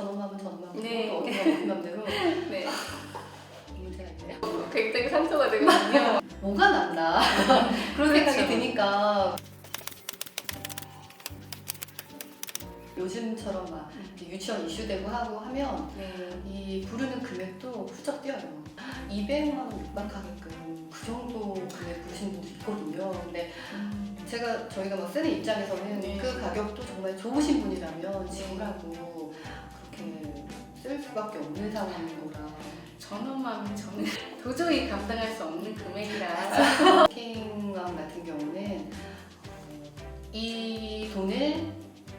저놈 하면 저놈 하고 네. 또 어디가 어디 맘대로 네. 문제가 있네요. 굉장히 상처가 되거든요. 뭐가 낫나 그런 생각이 그렇죠. 드니까 요즘처럼 막 음. 이렇게 유치원 이슈되고 하고 하면 네. 이 부르는 금액도 훌쩍 뛰어요. 200만 원 육박하게끔 그 정도 금액 부르시는 분도 있거든요. 근데 음. 제가 저희가 막 쓰는 입장에서는 네. 그 가격도 정말 좋으신 분이라면 지불하고 수밖에 없는 상황인 거라. 전원맘이 저는 도저히 감당할 수 없는 금액이라. 킹왕 같은 경우는 어, 이 돈을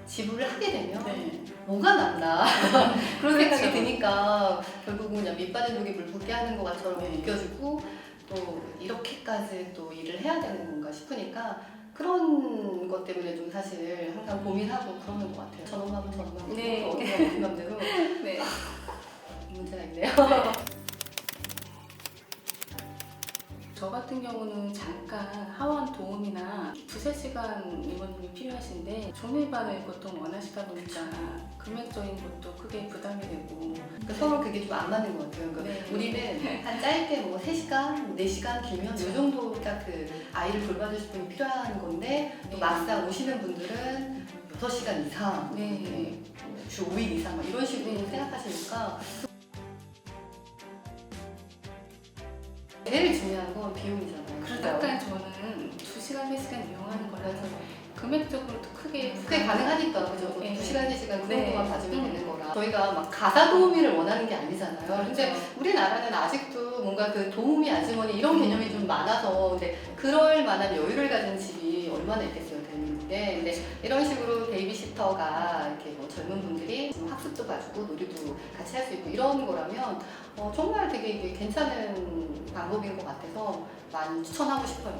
지불을 하게 되면 네. 뭐가 낫나 그런 생각이 그렇죠. 드니까 결국은 그냥 밑빠진 독이 물 붓게 하는 것 것처럼 네. 느껴지고 또 이렇게까지 또 일을 해야 되는 건가 싶으니까 그런 것 때문에 좀 사실 항상 고민하고 그러는 것 같아요. 저놈 하고 네. 또 어디가 어디 맘대로 네. 문제가 있네요. 저 같은 경우는 잠깐 하원 도움이나 두세 시간 이모님이 필요하신데 종일반을 보통 원하시다 보니까 금액적인 것도 크게 부담이 되고 그러니까 서로 그게 좀 안 맞는 것 같아요. 그러니까 네. 우리는 한 짧게 뭐 3시간, 4시간 길면 이 정도 딱 그 아이를 돌봐주실 분이 필요한 건데 또 네. 막상 오시는 분들은 6시간 이상, 네. 주 5일 이상 막 이런 식으로 네. 생각하시니까 제일 중요한 건 비용이잖아요. 그래서 약간 저는 2시간, 3시간 이용하는 거라서. 금액적으로도 크게 그게 가능하니까 그죠? 네. 2시간, 3시간 그 네. 정도만 봐주면 음. 되는 거라 저희가 막 가사 도우미를 원하는 게 아니잖아요. 근데 그렇죠. 우리나라는 아직도 뭔가 그 도우미 아주머니 이런 개념이 좀 많아서 근데 그럴 만한 여유를 가진 집이 얼마나 있겠어요 대한민국에 근데 이런 식으로 베이비시터가 이렇게 뭐 젊은 지금 학습도 봐주고 놀이도 같이 할 수 있고 이런 거라면 어, 정말 되게 이게 괜찮은 방법인 것 같아서 많이 추천하고 싶어요.